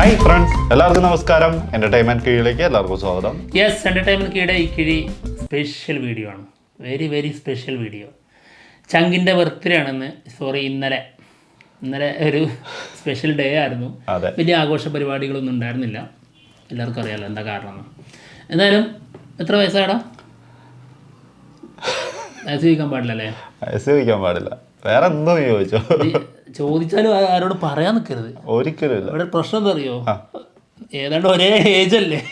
Hi friends എല്ലാവർക്കും നമസ്കാരം. Entertainment കീഴിലേക്ക് എല്ലാവർക്കും സ്വാഗതം. യെസ് എന്റർടൈൻമെന്റ് കീടെ ഈ കിഴി സ്പെഷ്യൽ വീഡിയോ ആണ്. വെരി വെരി സ്പെഷ്യൽ വീഡിയോ ചങ്കിന്റെ ബർത്ത്ഡേ ആണെന്ന് സോറി ഇന്നലെ. ഇന്നലെ ഒരു സ്പെഷ്യൽ ഡേ ആയിരുന്നു. വലിയ ആഘോഷ പരിപാടികളൊന്നും ഉണ്ടായിരുന്നില്ല. എല്ലാവർക്കും അറിയാലോ എന്താ കാരണം. എന്തായാലും എത്ര വയസ്സാടാ? വയസ്സ് ചോദിക്കാൻ പാടില്ലല്ലേ? വയസ്സ് ചോദിക്കാൻ പാടില്ല. വേറെ എന്തോ ചോദിച്ചോ? ചോദിച്ചാലും ആരോട് പറയാൻ നിൽക്കരുത് ഒരിക്കലും ഇവിടെ പ്രശ്നം എന്താ അറിയോ ഏതാണ്ട് ഒരേ ഏജ് അല്ലേ?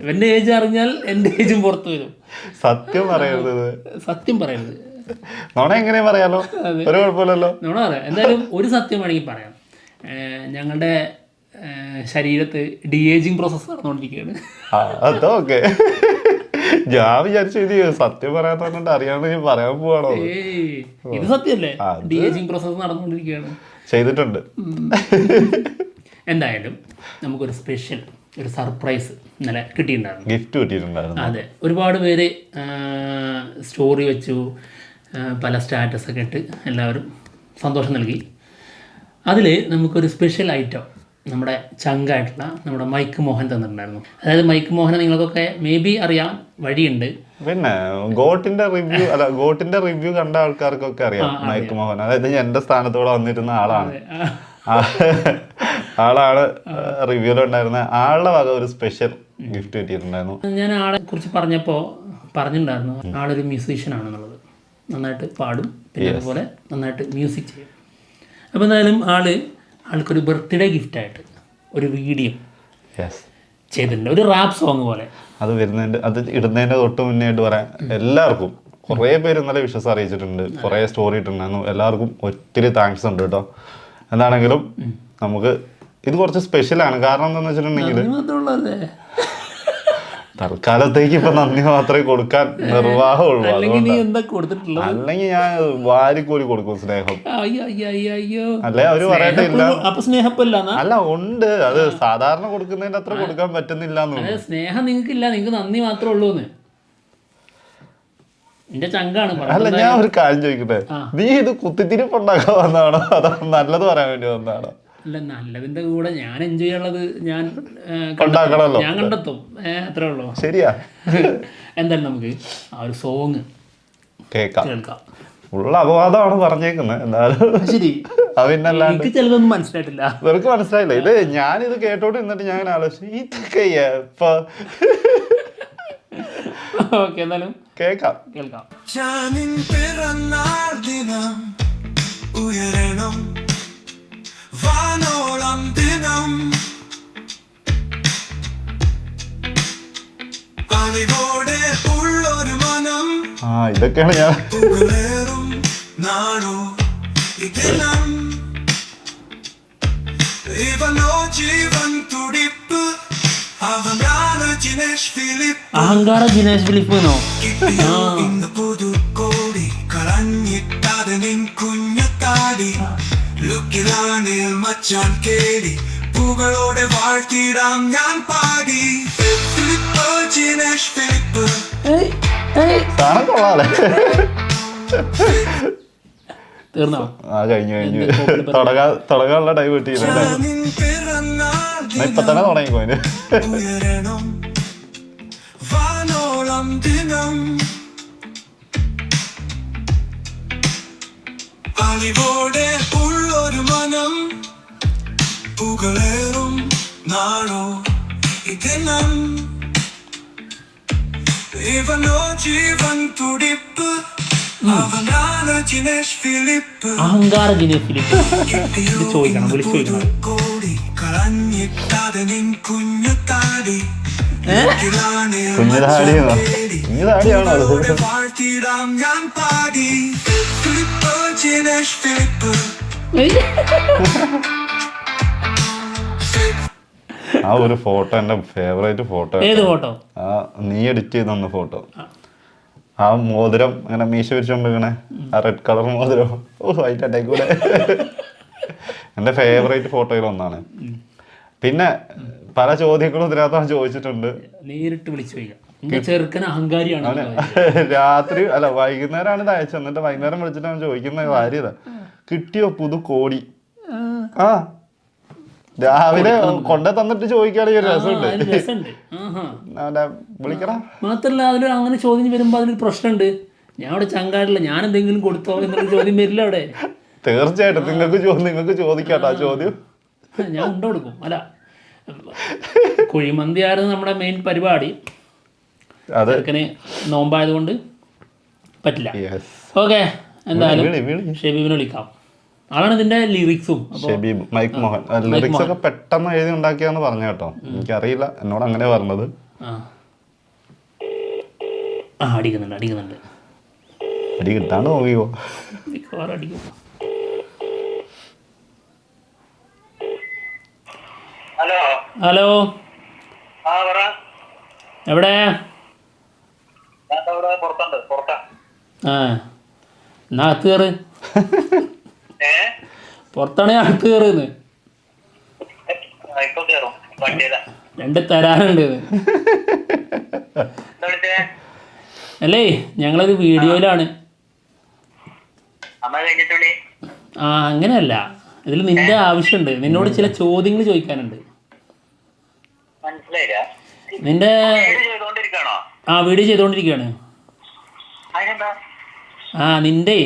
ഇവന്റെ ഏജ് അറിഞ്ഞാൽ എന്റെ ഏജും പുറത്തു വരും. സത്യം പറയരുത്. സത്യം പറയരുത്. നോണ എങ്ങനെ പറയാലോ? ഒരു കുഴപ്പമില്ലല്ലോ. നോണ പറയാം. എന്തായാലും ഒരു സത്യം വേണമെങ്കിൽ പറയാം. ഞങ്ങളുടെ ശരീരത്ത് ഡി ഏജിങ് പ്രോസസ്സ് നടന്നുകൊണ്ടിരിക്കുകയാണ്. അതോ അതൊക്കെ. ഞാൻ വിചാരിച്ചു ഇത് സത്യം പറയാത്ത പറഞ്ഞിട്ട് അറിയാണ്ട് ഞാൻ പറയാൻ പോവാണോ ഇത് സത്യല്ലേ ഡി ഏജിങ് പ്രോസസ് നടന്നുകൊണ്ടിരിക്കുകയാണ്. ചെയ്തിട്ടുണ്ട്. എന്തായാലും നമുക്കൊരു സ്പെഷ്യൽ ഒരു സർപ്രൈസ് ഇന്നലെ കിട്ടിയിട്ടുണ്ടായിരുന്നു. ഗിഫ്റ്റ് കിട്ടിയിട്ടുണ്ടായിരുന്നു. അതെ ഒരുപാട് പേര് സ്റ്റോറി വെച്ചു പല സ്റ്റാറ്റസ് ഒക്കെ ഇട്ട് എല്ലാവരും സന്തോഷം നൽകി. അതിൽ നമുക്കൊരു സ്പെഷ്യൽ ഐറ്റം നമ്മുടെ ചങ്കായിട്ടുള്ള നമ്മുടെ മൈക്ക് മോഹൻ തന്നിട്ടുണ്ടായിരുന്നു. അതായത് മൈക്ക് മോഹനെ നിങ്ങൾക്കൊക്കെ മേ ബി അറിയാം വഴിയുണ്ട്. പിന്നെ ഗോട്ടിന്റെ റിവ്യൂ അല്ല ഗോട്ടിന്റെ റിവ്യൂ കണ്ട ആൾക്കാർക്കൊക്കെ അറിയാം മൈക്ക് മോഹൻ. അതായത് എന്റെ സ്ഥാനത്തോടെ വന്നിരുന്ന ആളാണ്. ആളാണ് റിവ്യൂലുണ്ടായിരുന്ന ആളുടെ വക ഒരു സ്പെഷ്യൽ ഗിഫ്റ്റ് കിട്ടിയിട്ടുണ്ടായിരുന്നു. ഞാൻ ആളെ കുറിച്ച് പറഞ്ഞപ്പോൾ പറഞ്ഞിട്ടുണ്ടായിരുന്നു ആളൊരു മ്യൂസീഷ്യൻ ആണെന്നുള്ളത്. നന്നായിട്ട് പാടും പിന്നെ അതുപോലെ നന്നായിട്ട് മ്യൂസിക് ചെയ്യും. അപ്പോൾ എന്തായാലും ആൾ ആൾക്കൊരു ബർത്ത്ഡേ ഗിഫ്റ്റായിട്ട് ഒരു വീഡിയോ ചെയ്തിട്ടുണ്ട്. ഒരു റാപ്പ് സോങ് പോലെ. അത് വരുന്നതിന്റെ അത് ഇടുന്നതിന്റെ തൊട്ട് മുന്നേ ആയിട്ട് പറയാം. എല്ലാവർക്കും കുറേ പേര് ഇന്നലെ വിശ്വസം അറിയിച്ചിട്ടുണ്ട്. കുറേ സ്റ്റോറി ഇട്ടിട്ടുണ്ടായിരുന്നു. എല്ലാവർക്കും ഒത്തിരി താങ്ക്സ് ഉണ്ട് കേട്ടോ. എന്താണെങ്കിലും നമുക്ക് ഇത് കുറച്ച് സ്പെഷ്യലാണ് കാരണം എന്താണെന്ന് വെച്ചിട്ടുണ്ടെങ്കിൽ തൽക്കാലത്തേക്ക് ഇപ്പൊ നന്ദി മാത്രമേ കൊടുക്കാൻ നിർവാഹമുള്ളൂ. അല്ലെങ്കിൽ ഞാൻ വാരിക്കോരി കൊടുക്കും സ്നേഹം. അല്ലെ അവർ പറയട്ടെ ഇല്ല സ്നേഹപ്പുല്ല്- അപ്പൊ സ്നേഹപ്പല്ല അല്ല ഉണ്ട്. അത് സാധാരണ കൊടുക്കുന്നതിന്റെ അത്ര കൊടുക്കാൻ പറ്റുന്നില്ല സ്നേഹം നിങ്ങൾക്കില്ല. നിങ്ങൾക്ക് നന്ദി മാത്രമേ ഉള്ളൂ എന്റെ ചങ്കാണ് അല്ല ഞാൻ ഒരു കാര്യം ചോദിക്കട്ടെ? നീ ഇത് കുത്തിത്തിരിപ്പുണ്ടാക്കാൻ വന്നതാണോ? അതോ നല്ലത് പറയാൻ വേണ്ടി വന്നതാണോ? അല്ല നല്ലതിന്റെ കൂടെ ഞാൻ എൻജോയ് ചെയ്യാനുള്ളത് ഞാൻ. ഞാൻ കണ്ടെത്തും. അത്രേ ഉള്ളൂ. ശരിയാ. എന്തായാലും നമുക്ക് ആ ഒരു സോങ് കേൾക്കാം. കേൾക്കാം. ഉള്ള അപവാദമാണ് പറഞ്ഞേക്കുന്നത്. എന്നാലും ശരി. എനിക്ക് ചിലതൊന്നും മനസ്സിലായിട്ടില്ല. ഇവർക്ക് മനസ്സിലായില്ല. ഇത് ഞാനിത് കേട്ടോട്ട് നിന്നിട്ട് ഞാൻ ആലോചിച്ചു ഇതൊക്കെ എപ്പ ഓക്കെ എന്തായാലും കേക്കാം കേൾക്കാം. ഞാനിൻ പിറന്നാൾ ദിനം ഉയരണം. വാനോളം ദിനം അലിവോടെ ഉള്ളൊരു മനം. ആ ഇതൊക്കെയാണ് ഞാൻ. പുകളേറും നാടോ ഇതിനം. ഇവനോ ജീവൻ തുടിപ്പ്. അവനാണ് ജിനേഷ് ഫിലിപ്പ്. അഹങ്കാര ജിനേഷ് ഫിലിപ്പ് എന്നോ? കിട്ടിയോ ഇന്ന് പുതുക്കോടി. കളഞ്ഞിട്ടാതെ നിൻ കുഞ്ഞു താടി. ലുക്കിലാണ് മച്ചാൻ കേടി. പൂകളോടെ വാഴ്ത്തിടാം ഞാൻ പാടി. Philip Jinesh Philip. സാധനം കൊള്ളാല്ലേ തീർന്നോ? ആ കഴിഞ്ഞു കഴിഞ്ഞു. തുടങ്ങാൻ തുടങ്ങാനുള്ള ടൈം കിട്ടിയില്ലേ. ഇപ്പൊ തന്നെ തുടങ്ങിക്കോ അതിന്. പുകളേറും നാളോ ഇതിനം ഇവനോ ജീവൻ തുടിപ്പ് അവനാണ് ജിനേഷ് ഫിലിപ്പ് അഹങ്കാര ജിനേഷ് ഫിലിപ്പ് ചോദിക്കണം വിളിച്ചു ചോദിക്കണം കോടി കളഞ്ഞിട്ടാതെ നിൻ കുഞ്ഞു താടി? വാഴ്ത്തിടാം ഞാൻ പാടി ഫിലിപ്പ് ജിനേഷ് ഫിലിപ്പ്. ആ ഒരു ഫോട്ടോ എന്റെ ഫേവറേറ്റ് ഫോട്ടോ ഏത് ഫോട്ടോ ആ നീ എഡിറ്റ് ചെയ്ത് തന്ന ഫോട്ടോ ആ മോതിരം ഇങ്ങനെ മീശ വെച്ചോണ്ടിരിക്കണേ ആ റെഡ് കളർ മോതിരം. ഓ വൈറ്റ് അറ്റാക്ക് കൂടെ. എന്റെ ഫേവറേറ്റ് ഫോട്ടോയിൽ ഒന്നാണ്. പിന്നെ പല ചോദ്യങ്ങളും ഇതിനകത്ത് അവൻ ചോദിച്ചിട്ടുണ്ട്. നേരിട്ട് വിളിച്ചു ചെറുക്കൻ അഹങ്കാരിയാണ് രാത്രി അല്ല വൈകുന്നേരമാണ് ഇത് അയച്ചത്. എന്നിട്ട് വൈകുന്നേരം വിളിച്ചിട്ടാണ് ചോദിക്കുന്നത് ചോദിക്കുന്ന കാര്യത കിട്ടിയോ പുതു കോടി ആ. രാവിലെ കൊണ്ടേ തന്നിട്ട് ചോദിക്കുകയാണെങ്കിൽ ഒരു രസമുണ്ട്. വിളിക്കടാ. മാത്രല്ല അതിൽ അങ്ങനെ ചോദ്യം വരുമ്പോൾ അതിനൊരു പ്രശ്നമുണ്ട്. ഞാൻ അവിടെ ചങ്കാടില്ല. ഞാൻ എന്തെങ്കിലും കൊടുത്തോ എന്നൊരു ചോദ്യം വരില്ല അവിടെ. തീർച്ചയായിട്ടും. നിങ്ങൾക്ക് നിങ്ങൾക്ക് ചോദിക്കാട്ടോ ആ ചോദ്യം. ഞാൻ ഉണ്ട കൊടുക്കും? അല്ല. കുഴിമന്തി ആയിരുന്നു നമ്മുടെ മെയിൻ പരിപാടി. അതൊക്കെ ചെറുക്കന് നോമ്പായതുകൊണ്ട് പറ്റില്ല. ഓക്കെ എന്തായാലും ഷെബീബിനെ വിളിക്കാം. ആളാണ് ഇതിന്റെ ലിറിക്സും അപ്പോൾ ഷെബീബ് മൈക്ക് മോഹൻ. ലിറിക്സ് ഒക്കെ പെട്ടെന്ന് എഴുതി ഉണ്ടാക്കിയാന്ന് പറഞ്ഞു കേട്ടോ. എനിക്കറിയില്ല. എന്നോട് അങ്ങനെ പറഞ്ഞത്. ആ. ആ അടിക്കുന്നുണ്ട് അടിക്കുന്നുണ്ട്. അടി കിട്ടാണ്ട് നോക്കിയോ അടിക്കും. ഹലോ. ഹലോ. ആ എവിടെ? പുറത്തുണ്ട് പുറത്താ. ആ. എന്നാ അകത്ത് കയറ്. പുറത്താണെ അടുത്ത് കയറുന്ന് ആ, ഇപ്പൊ കേറും വണ്ടിയില രണ്ട് തരാനുണ്ട്. അല്ലേ ഞങ്ങളൊരു വീഡിയോയിലാണ്. ആ അങ്ങനെയല്ല. ഇതിൽ നിന്റെ ആവശ്യമുണ്ട്. നിന്നോട് ചില ചോദ്യങ്ങൾ ചോദിക്കാനുണ്ട്. നിന്റെ ആ വീഡിയോ ചെയ്തോണ്ടിരിക്കാണ് ആ നിന്റെ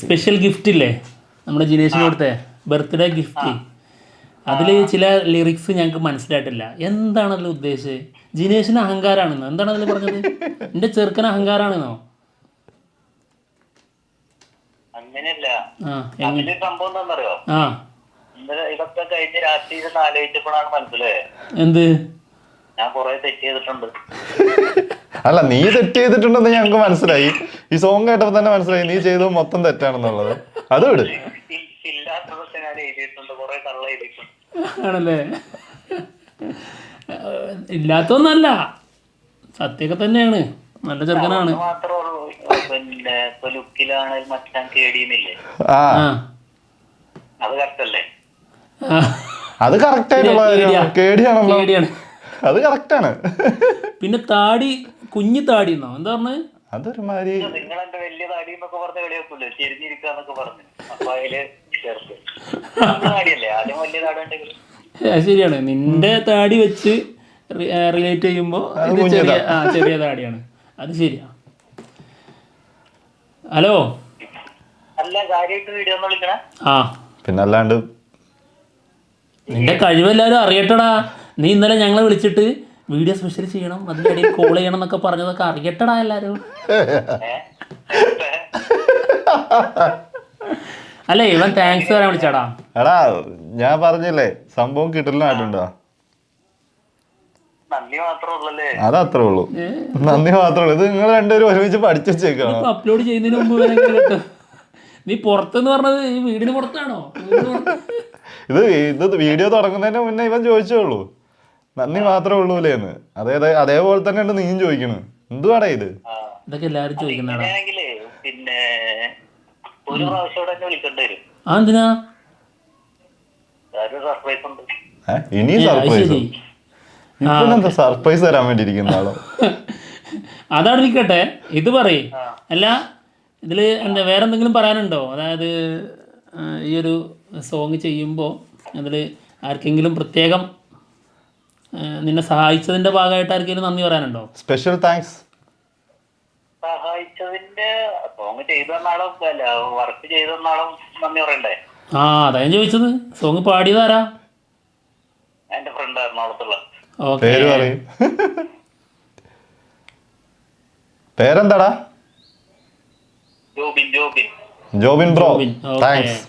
സ്പെഷ്യൽ ഗിഫ്റ്റ് ഇല്ലേ? നമ്മുടെ ജിനേഷിന് കൊടുത്തേ? ബർത്ത്ഡേ ഗിഫ്റ്റ് അതിൽ ചില ലിറിക്സ് ഞങ്ങൾക്ക് മനസ്സിലായിട്ടില്ല. എന്താണ് അതിൽ ഉദ്ദേശിച്ചത് ജിനേഷിന് അഹങ്കാരാണെന്നോ? എന്താണ് അതിൽ പറഞ്ഞത്? എന്റെ ചെറുക്കന് അഹങ്കാരാണെന്നോ? അങ്ങനെയല്ല. അതിൽ സംഭവം എന്താണെന്നറിയോ? ഇതൊക്കെ കഴിഞ്ഞ് രാത്രി ഇരുന്ന് ആലോചിച്ചപ്പോഴാണ് മനസ്സിലായത്. എന്ത്? ഞാൻ കുറെ തെറ്റ് ചെയ്തിട്ടുണ്ട്. അല്ല നീ തെറ്റ് ചെയ്തിട്ടുണ്ടെന്ന് ഞങ്ങൾക്ക് മനസ്സിലായി. ഈ സോങ് കേട്ടപ്പോ തന്നെ മനസ്സിലായി. നീ ചെയ്തത് മൊത്തം തെറ്റാണെന്നുള്ളത്. അത് വിട്. ആണല്ലേ? ഇല്ലാത്തൊന്നല്ല. സത്യമൊക്കെ തന്നെയാണ്. നല്ല ചെറുക്കനാണ്. അത് പിന്നെ കേടിയുന്നില്ലേ? അത് കറക്റ്റല്ലേ അത് കറക്റ്റ് ആയിട്ടുള്ള കേടിയാണല്ലോ. പേടിയാണ് അത് കറക്റ്റാണ് പിന്നെ താടി കുഞ്ഞു താടി എന്നോ എന്താ പറഞ്ഞത് അതൊരുമാതിരി നിങ്ങൾ എന്റെ വലിയ താടി എന്നൊക്കെ പറഞ്ഞ കളിയൊക്കെ ചെരിഞ്ഞിരിക്കാന്നൊക്കെ പറഞ്ഞു. അപ്പൊ അതിൽ ചേർത്ത്. താടിയല്ലേ? ആദ്യം വലിയ താടി ഉണ്ടെങ്കിൽ ശരിയാണ്. നിന്റെ താടി വെച്ച് റിലേറ്റ് ചെയ്യുമ്പോൾ ഇത് ചെറിയ ആ ചെറിയ താടിയാണ്. അത് ശരിയാ. ഹലോ? അല്ല കാര്യമായിട്ട് വീഡിയോ ഒന്ന് വിളിക്കണേ? ആ. പിന്നെ അല്ലാണ്ട് നിന്റെ കഴിവെല്ലാരും അറിയട്ടടാ. നീ ഇന്നലെ ഞങ്ങളെ വിളിച്ചിട്ട് വീഡിയോ സ്പെഷ്യൽ ചെയ്യണം അതിന്റെ ഇടയിൽ കോൾ ചെയ്യണം എന്നൊക്കെ പറഞ്ഞതൊക്കെ അറിയട്ടടാ എല്ലാരും. അല്ലേ ഇവൻ താങ്ക്സ് പറയാൻ വിളിച്ചാടാ എടാ ഞാൻ പറഞ്ഞില്ലേ സംഭവം കിട്ടില്ലാട്ടുണ്ടോ അത് അത്രേ ഉള്ളൂ. നന്ദി മാത്രമേ ഉള്ളൂ. ഇത് നിങ്ങൾ രണ്ടുപേരും ഒരുമിച്ച് പഠിച്ചു വെച്ചേക്കാണോ? അപ്ലോഡ് ചെയ്യുന്നതിന് മുമ്പ് കേട്ടോ. നീ പുറത്തെന്ന് പറഞ്ഞത് ഈ വീടിന് പുറത്താണോ? ഇത് ഇത് വീഡിയോ തുടങ്ങുന്നതിന് മുന്നേ ഇവൻ ചോദിച്ചേ ഉള്ളൂ. നന്ദി മാത്രമേ ഉള്ളൂലേന്ന് അതേ അതേപോലെ തന്നെ തന്നെയാണ് നീയും ചോദിക്കണ്. എന്തുവാടാ ഇത്? ആ. ഇതൊക്കെ എല്ലാരും ചോദിക്കുന്നതാണ് പിന്നെ ഒരു പ്രാവശ്യം എന്നെ വിളിക്കേണ്ടി വരും. ആ എന്തിനാ? സർപ്രൈസ് ഉണ്ട്. ഏ, സർപ്രൈസ്? ഇപ്പൊ സർപ്രൈസ് തരാൻ വേണ്ടി ഇരിക്കുന്ന ആളോ? അതാണ് ഇരിക്കട്ടെ ഇത് പറയേ. അല്ല ഇതിൽ എന്താ വേറെ എന്തെങ്കിലും പറയാനുണ്ടോ? അതായത് ഈ ഒരു സോങ് ചെയ്യുമ്പോൾ അതിൽ ആർക്കെങ്കിലും പ്രത്യേകം നിന്നെ സഹായിച്ചതിന്റെ ഭാഗമായിട്ട് ആർക്കെങ്കിലും നന്ദി പറയാനുണ്ടോ? സ്പെഷ്യൽ താങ്ക്സ് സഹായിച്ചതിന്റെ സോങ് ചെയ്തു തന്നാളും അല്ല വർക്ക് ചെയ്തു തന്നാളും നന്ദി പറയണ്ടേ? ആ അതാ ഞാൻ ചോദിച്ചത്. സോങ് പാടിയതാരാ? എന്റെ ഫ്രണ്ട് എറണാകുളത്തുള്ള പേര് പറയും. പേരെന്താടാ? ജോബിൻ ജോബിൻ. ജോബിൻ ബ്രോ. താങ്ക്സ്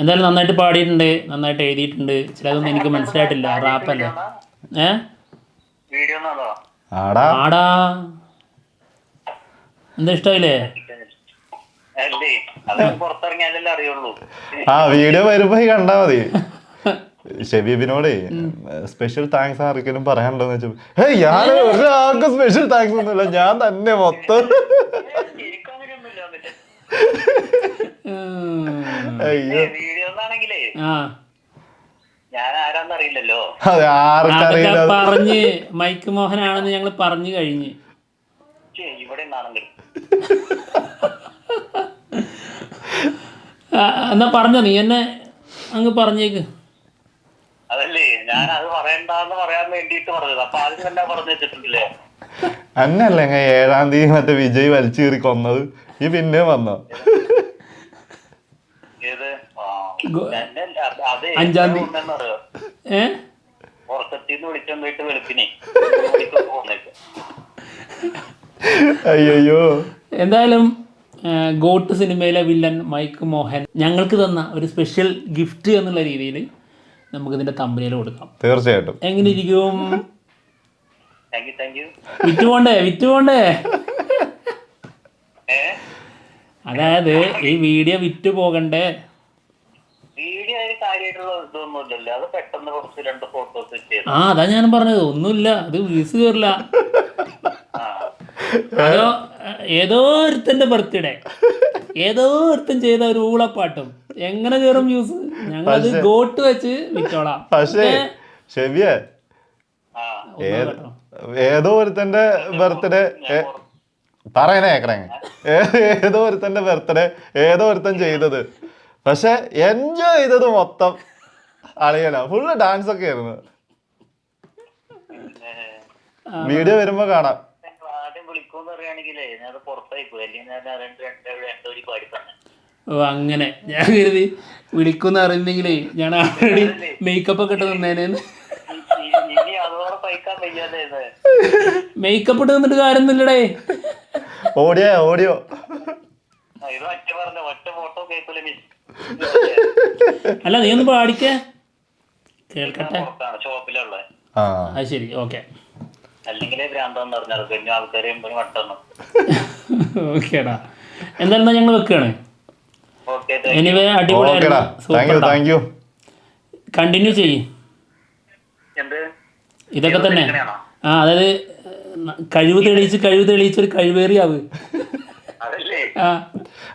എന്തായാലും നന്നായിട്ട് പാടിയിട്ടുണ്ട് നന്നായിട്ട് എഴുതിയിട്ടുണ്ട്. ചിലതൊന്നും എനിക്ക് മനസ്സിലായിട്ടില്ല. റാപ്പല്ലേ ഏ? ആടാ. എന്താ ആ വീഡിയോ വരുമ്പോ കണ്ടാ മതി. ഷബീബിനോട് സ്പെഷ്യൽ താങ്ക്സ് ആർക്കെങ്കിലും പറയാനുണ്ടോന്ന് വെച്ചു ഹേയ് ഞാൻ ഒരാൾക്കും സ്പെഷ്യൽ താങ്ക്സ് ഒന്നുമില്ല. ഞാൻ തന്നെ മൊത്തം അതെ ആർക്കറിയില്ല പറഞ്ഞ് മൈക്ക് മോഹനാണെന്ന് ഞങ്ങൾ പറഞ്ഞു കഴിഞ്ഞ്. എന്നാ പറഞ്ഞോ നീ എന്നെ അങ്ങ് പറഞ്ഞേക്ക്. അതല്ലേ ഞാൻ അത് പറയണ്ടെന്ന് പറയാൻ വേണ്ടിയിട്ട് പറഞ്ഞത്. അപ്പൊ ആദ്യം തന്നെ പറഞ്ഞു വെച്ചിട്ടുണ്ടല്ലേ? അന്നല്ലേ ഏഴാം തീയതി മറ്റേ വിജയ് വലിച്ചു കയറി കൊന്നത്. ഈ പിന്നെ വന്നോ. അഞ്ചാം തീയതി. ഏ? അയ്യോ എന്തായാലും ഗോട്ട് സിനിമയിലെ വില്ലൻ മൈക്ക് മോഹൻ ഞങ്ങൾക്ക് തന്ന ഒരു സ്പെഷ്യൽ ഗിഫ്റ്റ് എന്നുള്ള രീതിയിൽ നമുക്ക് ഇതിന്റെ തമ്പനിയിൽ കൊടുക്കാം. തീർച്ചയായിട്ടും. എങ്ങനെ ഇരിക്കും വിറ്റുപോണ്ടേ വിറ്റുപോണ്ടേ താങ്ക് വിറ്റ് പോണ്ടേ വിറ്റ് പോണ്ടേ ഏ അതായത് ഈ വീഡിയോ വിറ്റ് പോകണ്ടേ? വീഡിയോ അതിന് കാര്യമായിട്ടുള്ള ഇതൊന്നുമില്ലല്ലോ. അത് പെട്ടെന്ന് കുറച്ച് രണ്ട് ഫോട്ടോസ് ചെയ്തു ആ അതാ ഞാൻ പറഞ്ഞത്. ഒന്നുമില്ല. അത് വീസ് കയറില്ല അതോ ഏതോ ഒരുത്തന്റെ ബർത്ത്ഡേ ഏതോ ഒരുത്തൻ ചെയ്ത ഒരു ഊളപ്പാട്ടും. എങ്ങനെ കയറും വ്യൂസ്? ഞങ്ങളത് ഗോട്ട് വെച്ച് വിറ്റോളാം. പക്ഷേ ഷെബിയെ ഏതോ ഒരുത്തന്റെ ബർത്ത്ഡേ പറയണേ കേക്കണേ. ഏതോ ഒരുത്തന്റെ ബർത്ത്ഡേ ഏതോ ഒരുത്തൻ ചെയ്തത്. പക്ഷെ എൻജോയ് ചെയ്തത് മൊത്തം അളിയല ഫുള്ള് ഡാൻസ് ഒക്കെ ആയിരുന്നു. വീഡിയോ വരുമ്പോ കാണാം. ഓ അങ്ങനെ. ഞാൻ കരുതി വിളിക്കുന്ന അറിയുന്നെങ്കിലേ ഞാൻ ആൾറെഡി മേക്കപ്പ് ഒക്കെ ഇട്ട് നിന്നേനെന്ന്. മേക്കപ്പ് ഇട്ട് നിന്നിട്ട് കാര്യമൊന്നുമില്ലടേ. ഓഡിയോ ഓഡിയോ അല്ല നീ ഒന്ന് പാടിക്കേ. കേൾക്കട്ടെ. ആ. അത് ശരി ഓക്കെ. ഭ്രാന്താന്ന് പറഞ്ഞാൽ കഴിഞ്ഞ ആൾക്കാരെ വട്ടെന്ന് ഓക്കേടാ. എന്തായാലും ഞങ്ങൾ വെക്കുകയാണ് ഓക്കെ എനിവേ ഓക്കേടാ. അടിപൊളിയായിരുന്നു കണ്ടിന്യൂ ചെയ്യ്. എന്ത്? ഇതൊക്കെ തന്നെ. ആ അതായത് കഴിവ് തെളിയിച്ച് കഴിവ് തെളിയിച്ച് ഒരു കഴിവേറിയാവ്. അതല്ലേ?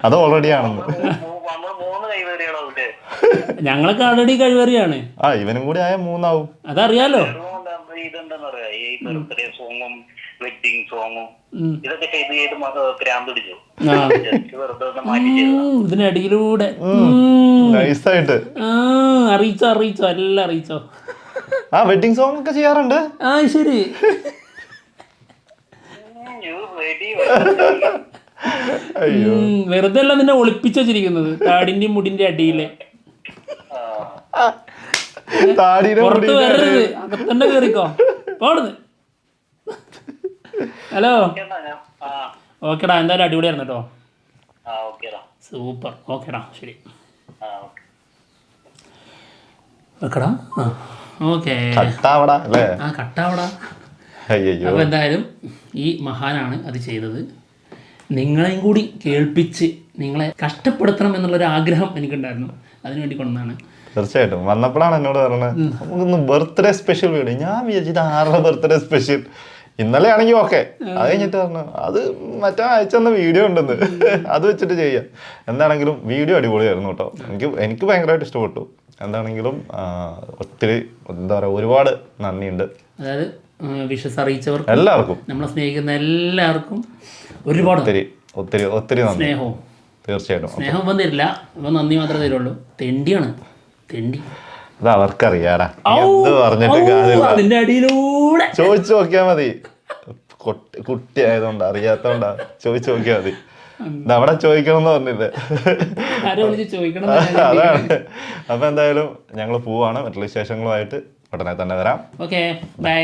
അത് ഓൾറെഡി ആണെന്ന്. നമ്മൾ മൂന്ന് കൈവേറികളാവൂലേ ഞങ്ങളൊക്കെ ഓൾറെഡി കഴിവേറിയാണ്. ആ ഇവനും കൂടി ആയ മൂന്നാവും. അതറിയാലോ. സോങ്ങും. ഇതൊക്കെ ചെയ്ത് ചെയ്ത് പിടിച്ചു മാറ്റി ഇതിനടിയിലൂടെ. ആ അറിയിച്ചോ അറിയിച്ചോ എല്ലാം അറിയിച്ചോ. ആ വെഡിങ് സോങ് ഒക്കെ ചെയ്യാറുണ്ട്. ആ ശരി? അയ്യോ. വെറുതെ അല്ല നിന്നെ ഒളിപ്പിച്ചു വെച്ചിരിക്കുന്നത്. താടിന്റെയും മുടിന്റെ അടിയിലെ. പുറത്ത് വരരുത്. അകത്തന്നെ കേറിക്കോ. പോടുന്ന്. ഹലോ. ഓക്കേടാ ഓക്കെടാ എന്തായാലും അടിപൊളിയായിരുന്നു കേട്ടോ ആ ഓക്കേടാ. സൂപ്പർ. ഓക്കെടാ ശരി. ആ. ഓക്കെ. കട്ടാവടാ അല്ലേ? ആ കട്ടാവടാ. അപ്പോൾ എന്തായാലും ഈ മഹാനാണ് അത് ചെയ്തത്. നിങ്ങളെയും കൂടി കേൾപ്പിച്ച് നിങ്ങളെ കഷ്ടപ്പെടുത്തണം എന്നുള്ളൊരു ആഗ്രഹം എനിക്കുണ്ടായിരുന്നു. അതിനുവേണ്ടി കൊണ്ടാണ് തീർച്ചയായിട്ടും. വന്നപ്പോഴാണ് എന്നോട് പറഞ്ഞത് നമുക്കൊന്ന് ബർത്ത്ഡേ സ്പെഷ്യൽ വീഡിയോ ഞാൻ വിചാരിച്ചത് ആരുടെ ബർത്ത്ഡേ സ്പെഷ്യൽ? ഇന്നലെ ആണെങ്കിൽ ഓക്കെ. അത് കഴിഞ്ഞിട്ട് പറഞ്ഞു അത് മറ്റേ അയച്ചെന്ന വീഡിയോ ഉണ്ടെന്ന്. അത് വെച്ചിട്ട് ചെയ്യാം. എന്താണെങ്കിലും വീഡിയോ അടിപൊളിയായിരുന്നു കേട്ടോ. എനിക്ക് എനിക്ക് ഭയങ്കരമായിട്ട് ഇഷ്ടപ്പെട്ടു. എന്താണെങ്കിലും ഒത്തിരി എന്താ പറയുക ഒരുപാട് നന്ദിയുണ്ട്. അതായത് വിഷസ് അറിയിച്ചവർക്ക് എല്ലാവർക്കും. നമ്മളെ സ്നേഹിക്കുന്ന എല്ലാവർക്കും ഒരുപാട് ഒത്തിരി ഒത്തിരി ഒത്തിരി സ്നേഹവും. തീർച്ചയായിട്ടും. സ്നേഹം ഇപ്പം തരില്ല ഇപ്പം നന്ദി മാത്രമേ തരുള്ളൂ. തെണ്ടിയാണ്. തെണ്ടി. അത് അവർക്കറിയാടാ. എന്ത് പറഞ്ഞിട്ട് കാര്യമില്ല. അടിയിലൂടെ. ചോദിച്ചു നോക്കിയാൽ മതി. കുട്ടി കുട്ടി ആയതുകൊണ്ടാ അറിയാത്തോണ്ടാ ചോദിച്ചു നോക്കിയാ മതി. ഇത് അവിടെ ചോദിക്കണം എന്ന് പറഞ്ഞില്ലേ? ആരെ വിളിച്ച് ചോദിക്കണം എന്ന് ഞാൻ അതാണ് അപ്പൊ എന്തായാലും ഞങ്ങൾ പോവാണ്. മറ്റുള്ള വിശേഷങ്ങളുമായിട്ട് ഉടനെ തന്നെ വരാം. Okay bye